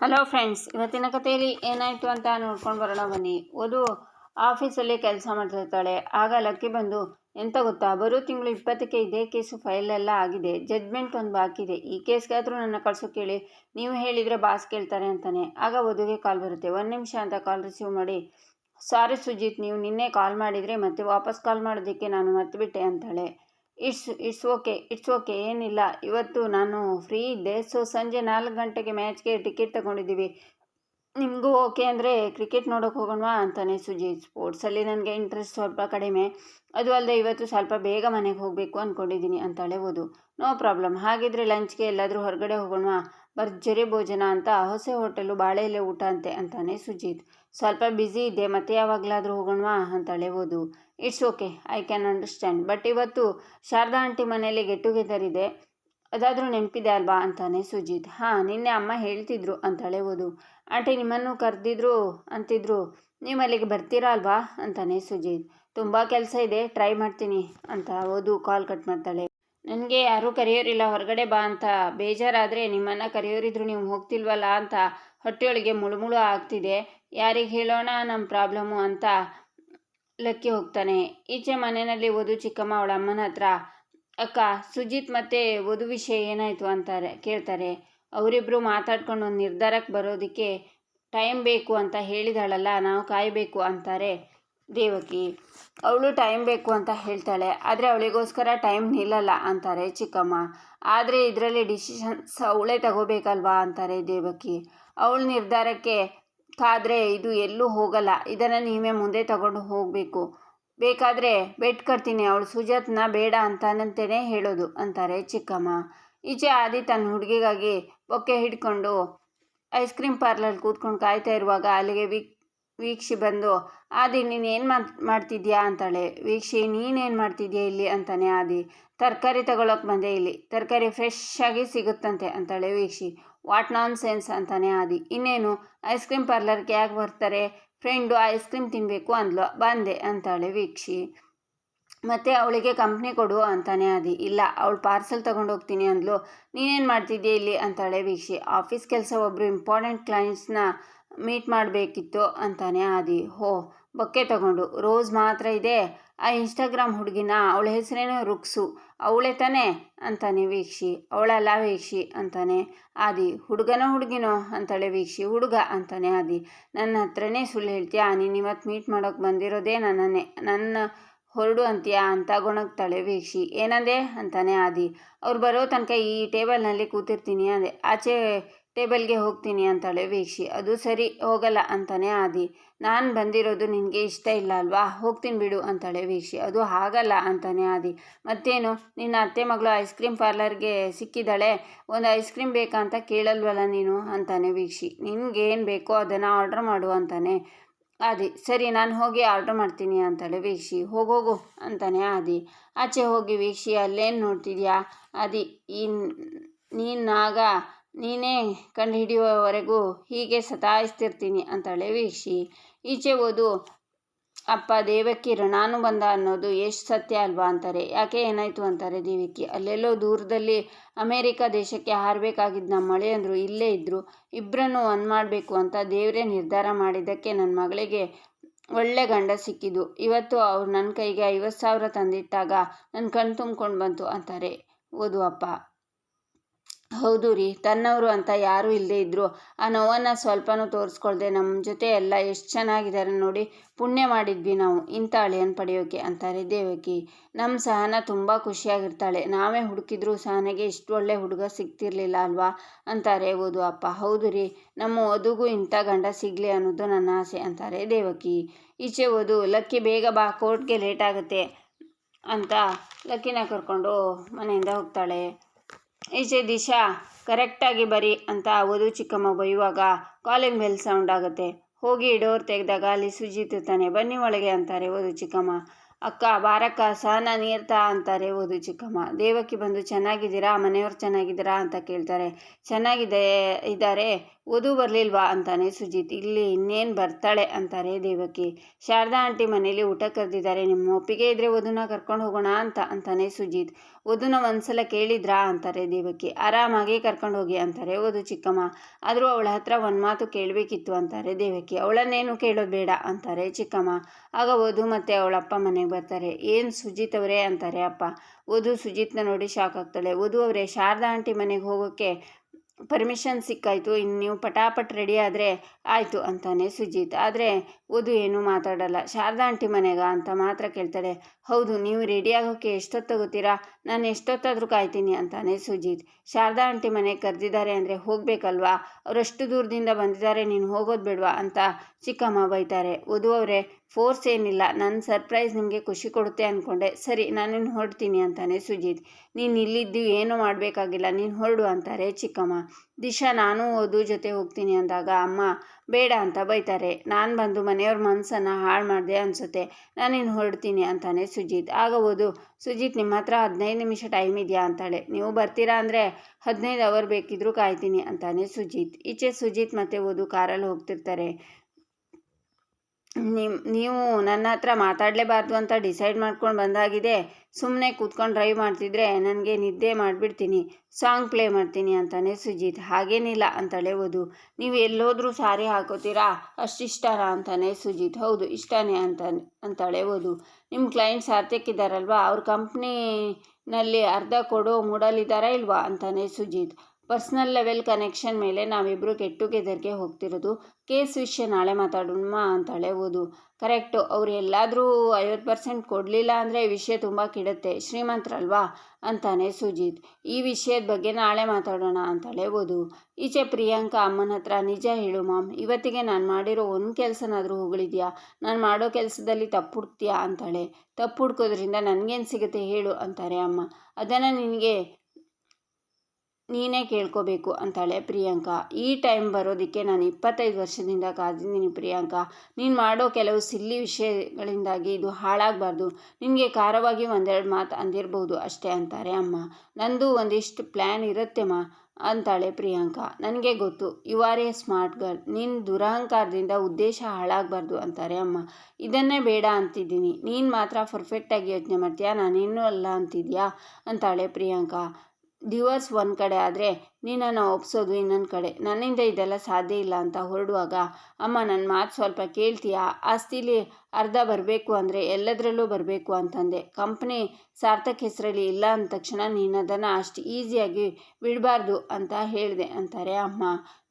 Hello friends ಇವತ್ತಿನ ಕಥೆಯಲ್ಲಿ ಏನಾಯಿತು ಅಂತ ನೋಡ್ಕೊಂಡು ಬರೋಣ ಬನ್ನಿ. ಓದು, ಆಫೀಸಲ್ಲಿ ಕೆಲಸ ಮಾಡ್ತಿರ್ತಾಳೆ. ಆಗ ಲಕ್ಕಿ ಬಂದು, ಎಂತ ಗೊತ್ತಾ? ಬರೋ ತಿಂಗಳು ಇಪ್ಪತ್ತಕ್ಕೆ ಇದೇ ಕೇಸು ಫೈಲ್ ಎಲ್ಲ ಆಗಿದೆ. ಜಡ್ಜ್ಮೆಂಟ್ ಒಂದು ಬಾಕಿ ಇದೆ. ಈ ಕೇಸ್ಗಾದರೂ ನನ್ನ ಕಳ್ಸೋ ಕೇಳಿ, ನೀವು ಹೇಳಿದರೆ ಬಾಸ್ ಕೇಳ್ತಾರೆ ಅಂತಾನೆ. ಆಗ ವಧುಗೆ ಕಾಲ್ ಬರುತ್ತೆ. ಒಂದು ನಿಮಿಷ ಅಂತ ಕಾಲ್ ರಿಸೀವ್ ಮಾಡಿ ಸಾರಿ ಸುಜಿತ್, ನೀವು ನಿನ್ನೆ ಕಾಲ್ ಮಾಡಿದರೆ ಮತ್ತೆ ವಾಪಸ್ ಕಾಲ್ ಮಾಡೋದಕ್ಕೆ ನಾನು ಮರ್ತುಬಿಟ್ಟೆ ಅಂತಾಳೆ. It's it's okay it's okay, ಏನಿಲ್ಲ. ಇವತ್ತು ನಾನು ಫ್ರೀ ಇದ್ದೆ ಸೊ ಸಂಜೆ ನಾಲ್ಕು ಗಂಟೆಗೆ ಮ್ಯಾಚ್ಗೆ ಟಿಕೆಟ್ ತಗೊಂಡಿದ್ದೀವಿ. ನಿಮಗೂ ಓಕೆ ಅಂದರೆ ಕ್ರಿಕೆಟ್ ನೋಡೋಕೆ ಹೋಗೋಣವಾ ಅಂತಾನೆ ಸುಜಿತ್. ಸ್ಪೋರ್ಟ್ಸಲ್ಲಿ ನನಗೆ ಇಂಟ್ರೆಸ್ಟ್ ಸ್ವಲ್ಪ ಕಡಿಮೆ. ಅದು ಅಲ್ಲದೆ ಇವತ್ತು ಸ್ವಲ್ಪ ಬೇಗ ಮನೆಗೆ ಹೋಗಬೇಕು ಅಂದ್ಕೊಂಡಿದ್ದೀನಿ ಅಂತ ಓದು ನೋ ಪ್ರಾಬ್ಲಮ್ ಹಾಗಿದ್ರೆ ಲಂಚ್ಗೆ ಎಲ್ಲಾದರೂ ಹೊರಗಡೆ ಹೋಗೋಣವಾ? ಭರ್ಜರಿ ಭೋಜನ ಅಂತ ಹೊಸ ಹೋಟೆಲು ಬಾಳೆಲೆ ಊಟ ಅಂತೆ ಅಂತಾನೆ ಸುಜಿತ್. ಸ್ವಲ್ಪ ಬ್ಯುಸಿ ಇದೆ ಮತ್ತೆ ಯಾವಾಗಲಾದರೂ ಹೋಗೋಣವಾ ಅಂತಾಳೆ ಓದು it's okay I can understand but ಇವತ್ತು ಶಾರದಾ ಆಂಟಿ ಮನೆಯಲ್ಲಿ ಗೆಟ್ ಟುಗೆದರ್ ಇದೆ. ಅದಾದರೂ ನೆನಪಿದೆ ಅಲ್ವಾ ಅಂತಾನೆ ಸುಜಿತ್. ಹಾಂ, ನಿನ್ನೆ ಅಮ್ಮ ಹೇಳ್ತಿದ್ರು ಅಂತ ಓದು ಆಂಟಿ ನಿಮ್ಮನ್ನು ಕರೆದಿದ್ರು ಅಂತಿದ್ರು, ನೀವು ಅಲ್ಲಿಗೆ ಬರ್ತೀರಾ ಅಲ್ವಾ? ಅಂತಾನೆ ಸುಜೀತ್. ತುಂಬ ಕೆಲಸ ಇದೆ, ಟ್ರೈ ಮಾಡ್ತೀನಿ ಅಂತ ಓದು ಕಾಲ್ ಕಟ್ ಮಾಡ್ತಾಳೆ. ನನಗೆ ಯಾರೂ ಕರೆಯೋರಿಲ್ಲ, ಹೊರಗಡೆ ಬಾ ಅಂತ. ಬೇಜಾರಾದರೆ ನಿಮ್ಮನ್ನು ಕರೆಯೋರಿದ್ರು ನೀವು ಹೋಗ್ತಿಲ್ವಲ್ಲ ಅಂತ ಹೊಟ್ಟೆಯೊಳಗೆ ಮುಳುಮುಳು ಆಗ್ತಿದೆ. ಯಾರಿಗೆ ಹೇಳೋಣ ನಮ್ಮ ಪ್ರಾಬ್ಲಮ್ಮು ಅಂತ ಲಕ್ಕಿ ಹೋಗ್ತಾನೆ. ಈಚೆ ಮನೆಯಲ್ಲಿ ಓದು ಚಿಕ್ಕಮ್ಮ ಅವಳ ಅಮ್ಮನ ಹತ್ರ. ಅಕ್ಕ, ಸುಜಿತ್ ಮತ್ತು ವಧು ವಿಷಯ ಏನಾಯಿತು ಅಂತಾರೆ, ಕೇಳ್ತಾರೆ. ಅವರಿಬ್ಬರು ಮಾತಾಡ್ಕೊಂಡು ಒಂದು ನಿರ್ಧಾರಕ್ಕೆ ಬರೋದಕ್ಕೆ ಟೈಮ್ ಬೇಕು ಅಂತ ಹೇಳಿದಾಳಲ್ಲ, ನಾವು ಕಾಯಬೇಕು ಅಂತಾರೆ ದೇವಕಿ. ಅವಳು ಟೈಮ್ ಬೇಕು ಅಂತ ಹೇಳ್ತಾಳೆ, ಆದರೆ ಅವಳಿಗೋಸ್ಕರ ಟೈಮ್ ನಿಲ್ಲಲ್ಲ ಅಂತಾರೆ ಚಿಕ್ಕಮ್ಮ. ಆದರೆ ಇದರಲ್ಲಿ ಡಿಸಿಷನ್ಸ್ ಅವಳೇ ತಗೋಬೇಕಲ್ವಾ ಅಂತಾರೆ ದೇವಕಿ. ಅವಳ ನಿರ್ಧಾರಕ್ಕೆ ಕಾದರೆ ಇದು ಎಲ್ಲೂ ಹೋಗಲ್ಲ, ಇದನ್ನು ನೀವೇ ಮುಂದೆ ತಗೊಂಡು ಹೋಗಬೇಕು. ಬೇಕಾದರೆ ಬೆಟ್ ಕಟ್ತೀನಿ, ಅವಳು ಸುಜಾತ್ನ ಬೇಡ ಅಂತಾನಂತೇನೆ ಹೇಳೋದು ಅಂತಾರೆ ಚಿಕ್ಕಮ್ಮ. ಈಚೆ ಆದಿ ತನ್ನ ಹುಡುಗಿಗಾಗಿ ಬೊಕ್ಕೆ ಹಿಡ್ಕೊಂಡು ಐಸ್ ಕ್ರೀಮ್ ಪಾರ್ಲರ್ ಕೂತ್ಕೊಂಡು ಕಾಯ್ತಾ ಇರುವಾಗ ಅಲ್ಲಿಗೆ ವೀಕ್ ವೀಕ್ಷಿ ಬಂದು, ಆದಿ, ನೀನು ಏನು ಮಾಡ್ತಿದ್ಯಾ? ಅಂತಾಳೆ. ವೀಕ್ಷಿ ನೀನೇನು ಮಾಡ್ತಿದ್ಯಾ ಇಲ್ಲಿ? ಅಂತಾನೆ ಆದಿ. ತರಕಾರಿ ತಗೊಳಕ್ಕೆ ಬಂದೆ ಇಲ್ಲಿ. ತರಕಾರಿ ಫ್ರೆಶ್ ಆಗಿ ಸಿಗುತ್ತಂತೆ ಅಂತಾಳೆ ವೀಕ್ಷಿ. ವಾಟ್ ನಾನ್ ಸೆನ್ಸ್ ಅಂತಾನೆ ಆದಿ. ಇನ್ನೇನು? ಐಸ್ ಕ್ರೀಮ್ ಪಾರ್ಲರ್ಗೆ ಯಾಕೆ ಬರ್ತಾರೆ? ಫ್ರೆಂಡು ಐಸ್ ಕ್ರೀಮ್ ತಿನ್ನಬೇಕು ಅಂದ್ಲು. ಬಂದೆ ಅಂತಾಳೆ ವೀಕ್ಷಿ. ಮತ್ತು ಅವಳಿಗೆ ಕಂಪ್ನಿ ಕೊಡು ಅಂತಾನೆ ಆದಿ. ಇಲ್ಲ, ಅವಳು ಪಾರ್ಸೆಲ್ ತೊಗೊಂಡು ಹೋಗ್ತೀನಿ ಅಂದ್ಲು. ನೀನೇನು ಮಾಡ್ತಿದ್ದೆ ಇಲ್ಲಿ? ಅಂತಾಳೆ ವೀಕ್ಷಿ. ಆಫೀಸ್ ಕೆಲಸ ಒಬ್ಬರು ಇಂಪಾರ್ಟೆಂಟ್ ಕ್ಲೈಂಟ್ಸ್ನ ಮೀಟ್ ಮಾಡಬೇಕಿತ್ತು ಅಂತಾನೆ ಆದಿ. ಹೋ, ಬೊಕ್ಕೆ ತಗೊಂಡು. ರೋಸ್ ಮಾತ್ರ ಇದೆ. ಆ ಇನ್ಸ್ಟಾಗ್ರಾಮ್ ಹುಡುಗಿನ, ಅವಳ ಹೆಸರೇನು ರುಕ್ಸು. ಅವಳೇ ತಾನೇ? ಅಂತಾನೆ ವೀಕ್ಷಿ. ಅವಳಲ್ಲ ವೀಕ್ಷಿ? ಅಂತಾನೆ ಆದಿ. ಹುಡುಗನೋ ಹುಡುಗಿನೋ? ಅಂತಾಳೆ ವೀಕ್ಷಿ. ಹುಡುಗ, ಅಂತಾನೆ ಆದಿ. ನನ್ನ ಹತ್ರನೇ ಸುಳ್ಳು ಹೇಳ್ತೀಯಾ? ನೀನು ಇವತ್ತು ಮೀಟ್ ಮಾಡೋಕ್ಕೆ ಬಂದಿರೋದೇ ನನ್ನನ್ನೇ. ನನ್ನ ಹೊರಡು ಅಂತೀಯಾ ಅಂತ ಗೊಣಗ್ತಾಳೆ ವೀಕ್ಷಿ. ಏನಂದೆ? ಅಂತಾನೆ ಆದಿ. ಅವ್ರು ಬರೋ ತನಕ ಈ ಟೇಬಲ್ನಲ್ಲಿ ಕೂತಿರ್ತೀನಿ ಅಂದೆ. ಆಚೆ ಟೇಬಲ್ಗೆ ಹೋಗ್ತೀನಿ ಅಂತಾಳೆ ವೀಕ್ಷಿ. ಅದು ಸರಿ, ಹೋಗಲ್ಲ ಅಂತಾನೆ ಆದಿ. ನಾನು ಬಂದಿರೋದು ನಿನಗೆ ಇಷ್ಟ ಇಲ್ಲ ಅಲ್ವಾ? ಹೋಗ್ತೀನಿ ಬಿಡು ಅಂತಾಳೆ ವೀಕ್ಷಿ. ಅದು ಹಾಗಲ್ಲ ಅಂತಾನೆ ಆದಿ. ಮತ್ತೇನು? ನಿನ್ನ ಅತ್ತೆ ಮಗಳು ಐಸ್ ಕ್ರೀಮ್ ಪಾರ್ಲರ್ಗೆ ಸಿಕ್ಕಿದ್ದಾಳೆ. ಒಂದು ಐಸ್ ಕ್ರೀಮ್ ಬೇಕಾ ಅಂತ ಕೇಳಲ್ವಲ್ಲ ನೀನು? ಅಂತಾನೆ ವೀಕ್ಷಿ. ನಿನಗೇನು ಬೇಕೋ ಅದನ್ನು ಆರ್ಡ್ರ್ ಮಾಡು ಅಂತಾನೆ. ಆದಿ, ಸರಿ, ನಾನು ಹೋಗಿ ಆರ್ಡ್ರ್ ಮಾಡ್ತೀನಿ ಅಂತಾಳೆ ವೀಕ್ಷಿ ಹೋಗೋಗು ಅಂತಾನೆ ಆದಿ. ಆಚೆ ಹೋಗಿ ವೀಕ್ಷಿ ಅಲ್ಲೇನು ನೋಡ್ತಿದ್ಯಾ? ಆದಿ, ಈ ನೀನಾಗ ನೀನೇ ಕಂಡುಹಿಡಿಯುವವರೆಗೂ ಹೀಗೆ ಸತಾಯಿಸ್ತಿರ್ತೀನಿ ಅಂತಾಳೆ ವೀಕ್ಷಿ. ಈಚೆ ಓದು ಅಪ್ಪ ದೇವಕಿ ಋಣಾನು ಬಂದ ಅನ್ನೋದು ಎಷ್ಟು ಸತ್ಯ ಅಲ್ವಾ ಅಂತಾರೆ. ಯಾಕೆ ಏನಾಯಿತು ಅಂತಾರೆ ದೇವಕಿ ಅಲ್ಲೆಲ್ಲೋ ದೂರದಲ್ಲಿ ಅಮೇರಿಕ ದೇಶಕ್ಕೆ ಹಾರಬೇಕಾಗಿದ್ದ ನಮ್ಮ ಮಳೆ ಅಂದರು ಇಲ್ಲೇ ಇದ್ದರು ಇಬ್ಬರನ್ನು ಒಂದು ಮಾಡಬೇಕು ಅಂತ ದೇವರೇ ನಿರ್ಧಾರ ಮಾಡಿದ್ದಕ್ಕೆ ನನ್ನ ಮಗಳಿಗೆ ಒಳ್ಳೆ ಗಂಡ ಸಿಕ್ಕಿದ್ದು. ಇವತ್ತು ಅವ್ರು ನನ್ನ ಕೈಗೆ ಐವತ್ತು ಸಾವಿರ ತಂದಿಟ್ಟಾಗ ನನ್ನ ಕಣ್ ತುಂಬ್ಕೊಂಡು ಬಂತು ಅಂತಾರೆ. ಓದು ಅಪ್ಪ. ಹೌದು ರೀ, ತನ್ನವರು ಅಂತ ಯಾರೂ ಇಲ್ಲದೆ ಇದ್ದರು ಆ ನೋವನ್ನು ಸ್ವಲ್ಪನೂ ತೋರಿಸ್ಕೊಳ್ದೆ ನಮ್ಮ ಜೊತೆ ಎಲ್ಲ ಎಷ್ಟು ಚೆನ್ನಾಗಿದ್ದಾರೆ ನೋಡಿ ಪುಣ್ಯ ಮಾಡಿದ್ವಿ ನಾವು, ಇಂಥ ಅಳಿಯನ್ ಪಡೆಯೋಕೆ ಅಂತಾರೆ ದೇವಕಿ. ನಮ್ಮ ಸಹನ ತುಂಬ ಖುಷಿಯಾಗಿರ್ತಾಳೆ, ನಾವೇ ಹುಡುಕಿದ್ರು ಸಹನೆಗೆ ಇಷ್ಟು ಒಳ್ಳೆ ಹುಡುಗ ಸಿಗ್ತಿರ್ಲಿಲ್ಲ ಅಲ್ವಾ ಅಂತಾರೆ, ಓದು ಅಪ್ಪ. ಹೌದು ರೀ, ನಮ್ಮ ಓದುಗೂ ಇಂಥ ಗಂಡ ಸಿಗಲಿ ಅನ್ನೋದು ನನ್ನ ಆಸೆ ಅಂತಾರೆ ದೇವಕಿ. ಈಚೆ ಓದು, ಲಕ್ಕಿ ಬೇಗ ಬಾ, ಕೋರ್ಟ್ಗೆ ಲೇಟ್ ಆಗುತ್ತೆ ಅಂತ ಲಕ್ಕಿನ ಕರ್ಕೊಂಡು ಮನೆಯಿಂದ ಹೋಗ್ತಾಳೆ. ಈಚೆ ದಿಶಾ ಕರೆಕ್ಟಾಗಿ ಬರಿ ಅಂತ ಓದು ಚಿಕ್ಕಮ್ಮ ಬೈಯುವಾಗ ಕಾಲಿಂಗ್ ಬೆಲ್ ಸೌಂಡ್ ಆಗುತ್ತೆ. ಹೋಗಿ ಡೋರ್ ತೆಗೆದಾಗ ಅಲ್ಲಿ ಸುಜಿತ್ ಇರ್ತಾನೆ. ಬನ್ನಿ ಒಳಗೆ ಅಂತಾರೆ, ಓದು ಚಿಕ್ಕಮ್ಮ. ಅಕ್ಕ, ಬಾರಕ್ಕ ಸಹನ ನೀರ್ತಾ ಅಂತಾರೆ, ಓದು ಚಿಕ್ಕಮ್ಮ. ದೇವಕ್ಕೆ ಬಂದು, ಚೆನ್ನಾಗಿದ್ದೀರಾ? ಮನೆಯವ್ರು ಚೆನ್ನಾಗಿದ್ದೀರಾ? ಅಂತ ಕೇಳ್ತಾರೆ. ಚೆನ್ನಾಗಿದೆ ಇದ್ದಾರೆ ಓದು ಬರಲಿಲ್ವಾ ಅಂತಾನೆ ಸುಜಿತ್. ಇಲ್ಲಿ ಇನ್ನೇನು ಬರ್ತಾಳೆ ಅಂತಾರೆ ದೇವಕಿ. ಶಾರದಾ ಆಂಟಿ ಮನೇಲಿ ಊಟ ಕರೆದಿದ್ದಾರೆ. ನಿಮ್ಮ ಒಪ್ಪಿಗೆ ಇದ್ದರೆ ವಧುನ ಕರ್ಕೊಂಡು ಹೋಗೋಣ ಅಂತ ಅಂತಾನೆ ಸುಜಿತ್. ವಧುನ ಒಂದ್ಸಲ ಕೇಳಿದ್ರಾ ಅಂತಾರೆ ದೇವಕಿ. ಆರಾಮಾಗಿ ಕರ್ಕೊಂಡು ಹೋಗಿ ಅಂತಾರೆ. ಓದು ಚಿಕ್ಕಮ್ಮ. ಆದರೂ ಅವಳ ಹತ್ರ ಒಂದು ಮಾತು ಕೇಳಬೇಕಿತ್ತು ಅಂತಾರೆ ದೇವಕಿ. ಅವಳನ್ನೇನು ಕೇಳೋದು ಬೇಡ ಅಂತಾರೆ ಚಿಕ್ಕಮ್ಮ. ಆಗ ವಧು ಮತ್ತು ಅವಳಪ್ಪ ಮನೆಗೆ ಬರ್ತಾರೆ. ಏನು ಸುಜಿತ್ ಅವರೇ ಅಂತಾರೆ ಅಪ್ಪ. ವಧು ಸುಜಿತ್ನ ನೋಡಿ ಶಾಕ್ ಆಗ್ತಾಳೆ. ವಧು ಅವರೇ, ಶಾರದಾ ಆಂಟಿ ಮನೆಗೆ ಹೋಗೋಕ್ಕೆ ಪರ್ಮಿಷನ್ ಸಿಕ್ಕಾಯಿತು, ಇನ್ನು ನೀವು ಪಟಾಪಟ್ ರೆಡಿ ಆದರೆ ಆಯಿತು ಅಂತಾನೆ ಸುಜಿತ್. ಆದರೆ ವಧು ಏನೂ ಮಾತಾಡಲ್ಲ. ಶಾರದಾ ಆಂಟಿ ಮನೆಗ ಅಂತ ಮಾತ್ರ ಕೇಳ್ತಾಳೆ. ಹೌದು, ನೀವು ರೆಡಿ ಆಗೋಕ್ಕೆ ಎಷ್ಟೊತ್ತು ತಗೋತೀರಾ ನಾನು ಎಷ್ಟೊತ್ತಾದರೂ ಕಾಯ್ತೀನಿ ಅಂತಾನೆ ಸುಜಿತ್. ಶಾರದಾ ಆಂಟಿ ಮನೆ ಕರೆದಿದ್ದಾರೆ ಅಂದರೆ ಹೋಗಬೇಕಲ್ವಾ? ಅವರಷ್ಟು ದೂರದಿಂದ ಬಂದಿದ್ದಾರೆ, ನೀನು ಹೋಗೋದು ಬೇಡವಾ ಅಂತ ಚಿಕ್ಕಮ್ಮ ಬೈತಾರೆ. ಅವರೇ ಫೋರ್ಸ್ ಏನಿಲ್ಲ. ನನ್ನ ಸರ್ಪ್ರೈಸ್ ನಿಮಗೆ ಖುಷಿ ಕೊಡುತ್ತೆ ಅಂದ್ಕೊಂಡೆ ಸರಿ ನಾನು ಹೊರಡ್ತೀನಿ ಅಂತಾನೆ ಸುಜಿತ್. ನೀನು ಇಲ್ಲಿದ್ದು ಏನೂ ಮಾಡಬೇಕಾಗಿಲ್ಲ. ನೀನು ಹೊರಡು ಅಂತಾರೆ ಚಿಕ್ಕಮ್ಮ. ದಿಶಾ, ನಾನು ಓದು ಜೊತೆ ಹೋಗ್ತೀನಿ ಅಂದಾಗ, ಅಮ್ಮ, ಬೇಡ ಅಂತ ಬೈತಾರೆ. ನಾನು ಬಂದು ಮನೆಯವ್ರ ಮನಸ್ಸನ್ನು ಹಾಳು ಮಾಡಿದೆ ಅನಿಸುತ್ತೆ. ನಾನಿನ್ನು ಹೊರಡ್ತೀನಿ ಅಂತಾನೆ ಸುಜಿತ್. ಆಗ ಓದು. ಸುಜಿತ್ ನಿಮ್ಮ ಹತ್ರ ಹದಿನೈದು ನಿಮಿಷ ಟೈಮ್ ಇದೆಯಾ? ಅಂತಾಳೆ. ನೀವು ಬರ್ತೀರಾ ಅಂದರೆ ಹದಿನೈದು ಅವರ್ ಬೇಕಿದ್ರೂ ಕಾಯ್ತೀನಿ ಅಂತಾನೆ ಸುಜಿತ್. ಈಚೆ ಸುಜಿತ್ ಮತ್ತೆ ಓದು ಕಾರಲ್ಲಿ ಹೋಗ್ತಿರ್ತಾರೆ. ನಿಮ್, ನೀವು ನನ್ನ ಹತ್ರ ಮಾತಾಡಲೇಬಾರ್ದು ಅಂತ ಡಿಸೈಡ್ ಮಾಡ್ಕೊಂಡು ಬಂದಾಗಿದೆ. ಸುಮ್ಮನೆ ಕೂತ್ಕೊಂಡು ಡ್ರೈವ್ ಮಾಡ್ತಿದ್ರೆ ನನಗೆ ನಿದ್ದೆ ಮಾಡಿಬಿಡ್ತೀನಿ. ಸಾಂಗ್ ಪ್ಲೇ ಮಾಡ್ತೀನಿ ಅಂತಾನೆ ಸುಜಿತ್. ಹಾಗೇನಿಲ್ಲ ಅಂತಾಳೆ ಓದು ನೀವು ಎಲ್ಲೋದ್ರೂ ಸಾರಿ ಹಾಕೋತೀರಾ? ಅಷ್ಟಿಷ್ಟನಾ ಅಂತಾನೆ ಸುಜಿತ್. ಹೌದು, ಇಷ್ಟನೇ ಅಂತ, ಅಂತಳೆ ಓದು ನಿಮ್ಮ ಕ್ಲೈಂಟ್ ಸಾರ್ಥಕ್ಕಿದ್ದಾರಲ್ವಾ? ಅವ್ರ ಕಂಪ್ನಿನಲ್ಲಿ ಅರ್ಧ ಕೊಡೋ ಮೂಡಲಿದ್ದಾರಾ ಇಲ್ವಾ? ಅಂತಾನೆ ಸುಜಿತ್. ಪರ್ಸ್ನಲ್ ಲೆವೆಲ್ ಕನೆಕ್ಷನ್ ಮೇಲೆ ನಾವಿಬ್ಬರು ಗೆಟ್ ಟುಗೆದರ್ಗೆ ಹೋಗ್ತಿರೋದು. ಕೇಸ್ ವಿಷಯ ನಾಳೆ ಮಾತಾಡೋಣ ಅಂತಾಳೆ ಓದು ಕರೆಕ್ಟು, ಅವ್ರು ಎಲ್ಲಾದರೂ ಐವತ್ತು ಪರ್ಸೆಂಟ್ ಕೊಡಲಿಲ್ಲ ಅಂದರೆ ವಿಷಯ ತುಂಬ ಕೆಡುತ್ತೆ. ಶ್ರೀಮಂತರಲ್ವಾ ಅಂತಾನೆ ಸುಜಿತ್. ಈ ವಿಷಯದ ಬಗ್ಗೆ ನಾಳೆ ಮಾತಾಡೋಣ ಅಂತಾಳೆ ಓದು ಈಚೆ ಪ್ರಿಯಾಂಕಾ ಅಮ್ಮನ ಹತ್ರ, ನಿಜ ಹೇಳು ಮಾಮ್, ಇವತ್ತಿಗೆ ನಾನು ಮಾಡಿರೋ ಒಂದು ಕೆಲಸನಾದರೂ ಹೊಗಳಿದ್ಯಾ? ನಾನು ಮಾಡೋ ಕೆಲಸದಲ್ಲಿ ತಪ್ಪು ಹುಡ್ತೀಯಾ ಅಂತಾಳೆ. ತಪ್ಪು ಹುಡ್ಕೋದ್ರಿಂದ ನನಗೇನು ಸಿಗುತ್ತೆ ಹೇಳು ಅಂತಾರೆ ಅಮ್ಮ. ಅದನ್ನು ನಿನಗೆ ನೀನೇ ಕೇಳ್ಕೋಬೇಕು ಅಂತಾಳೆ ಪ್ರಿಯಾಂಕಾ. ಈ ಟೈಮ್ ಬರೋದಕ್ಕೆ ನಾನು ಇಪ್ಪತ್ತೈದು ವರ್ಷದಿಂದ ಕಾದಿದ್ದೀನಿ ಪ್ರಿಯಾಂಕಾ. ನೀನು ಮಾಡೋ ಕೆಲವು ಸಿಲ್ಲಿ ವಿಷಯಗಳಿಂದಾಗಿ ಇದು ಹಾಳಾಗಬಾರ್ದು. ನಿನಗೆ ಖಾರವಾಗಿ ಒಂದೆರಡು ಮಾತು ಅಂದಿರ್ಬೋದು ಅಷ್ಟೇ ಅಂತಾರೆ ಅಮ್ಮ. ನಂದು ಒಂದಿಷ್ಟು ಪ್ಲ್ಯಾನ್ ಇರುತ್ತೆಮ್ಮ ಅಂತಾಳೆ ಪ್ರಿಯಾಂಕಾ. ನನಗೆ ಗೊತ್ತು you are a smart girl ನಿನ್ನ ದುರಹಂಕಾರದಿಂದ ಉದ್ದೇಶ ಹಾಳಾಗಬಾರ್ದು ಅಂತಾರೆ ಅಮ್ಮ. ಇದನ್ನೇ ಬೇಡ ಅಂತಿದ್ದೀನಿ. ನೀನು ಮಾತ್ರ ಪರ್ಫೆಕ್ಟಾಗಿ ಯೋಚನೆ ಮಾಡ್ತೀಯಾ? ನಾನೇನು ಅಲ್ಲ ಅಂತಿದ್ಯಾ? ಅಂತಾಳೆ ಪ್ರಿಯಾಂಕಾ. ಡಿವೋರ್ಸ್ ಒಂದು ಕಡೆ ಆದರೆ ನೀನನ್ನು ಒಪ್ಸೋದು ಇನ್ನೊಂದು ಕಡೆ. ನನ್ನಿಂದ ಇದೆಲ್ಲ ಸಾಧ್ಯ ಇಲ್ಲ ಅಂತ ಹೊರಡುವಾಗ, ಅಮ್ಮ ನನ್ನ ಮಾತು ಸ್ವಲ್ಪ ಕೇಳ್ತೀಯಾ? ಆಸ್ತಿಲಿ ಅರ್ಧ ಬರಬೇಕು ಅಂದರೆ ಎಲ್ಲದರಲ್ಲೂ ಬರಬೇಕು ಅಂತಂದೆ. ಕಂಪ್ನಿ ಸಾರ್ಥಕ್ ಹೆಸರಲ್ಲಿ ಇಲ್ಲ ಅಂದ ತಕ್ಷಣ ನೀನು ಅದನ್ನು ಅಷ್ಟು ಈಸಿಯಾಗಿ ಬಿಡಬಾರ್ದು ಅಂತ ಹೇಳಿದೆ. ಅಂತಾರೆ, ಅಮ್ಮ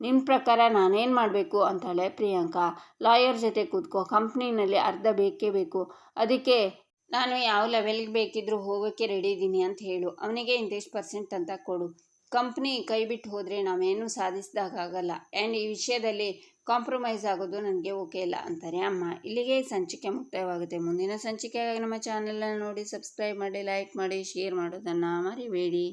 ನಿನ್ನ ಪ್ರಕಾರ ನಾನೇನು ಮಾಡಬೇಕು? ಅಂತಾಳೆ ಪ್ರಿಯಾಂಕಾ. ಲಾಯರ್ ಜೊತೆ ಕೂತ್ಕೋ, ಕಂಪ್ನಿನಲ್ಲಿ ಅರ್ಧ ಬೇಕೇ ಬೇಕು. ಅದಕ್ಕೆ ನಾನು ಯಾವ ಲೆವೆಲ್ಗೆ ಬೇಕಿದ್ರೂ ಹೋಗೋಕ್ಕೆ ರೆಡಿ ಇದ್ದೀನಿ ಅಂತ ಹೇಳು. ಅವನಿಗೆ ಇಂತಿಷ್ಟು ಪರ್ಸೆಂಟ್ ಅಂತ ಕೊಡು. ಕಂಪ್ನಿ ಕೈ ಬಿಟ್ಟು ಹೋದರೆ ನಾವೇನು ಸಾಧಿಸಿದಾಗಲ್ಲ ಆ್ಯಂಡ್ ಈ ವಿಷಯದಲ್ಲಿ ಕಾಂಪ್ರಮೈಸ್ ಆಗೋದು ನನಗೆ ಓಕೆ ಇಲ್ಲ ಅಂತಾರೆ ಅಮ್ಮ. ಇಲ್ಲಿಗೆ ಸಂಚಿಕೆ ಮುಕ್ತಾಯವಾಗುತ್ತೆ. ಮುಂದಿನ ಸಂಚಿಕೆಗಾಗಿ ನಮ್ಮ ಚಾನಲನ್ನು ನೋಡಿ ಸಬ್ಸ್ಕ್ರೈಬ್ ಮಾಡಿ ಲೈಕ್ ಮಾಡಿ ಶೇರ್ ಮಾಡೋದನ್ನು ಮರಿಬೇಡಿ.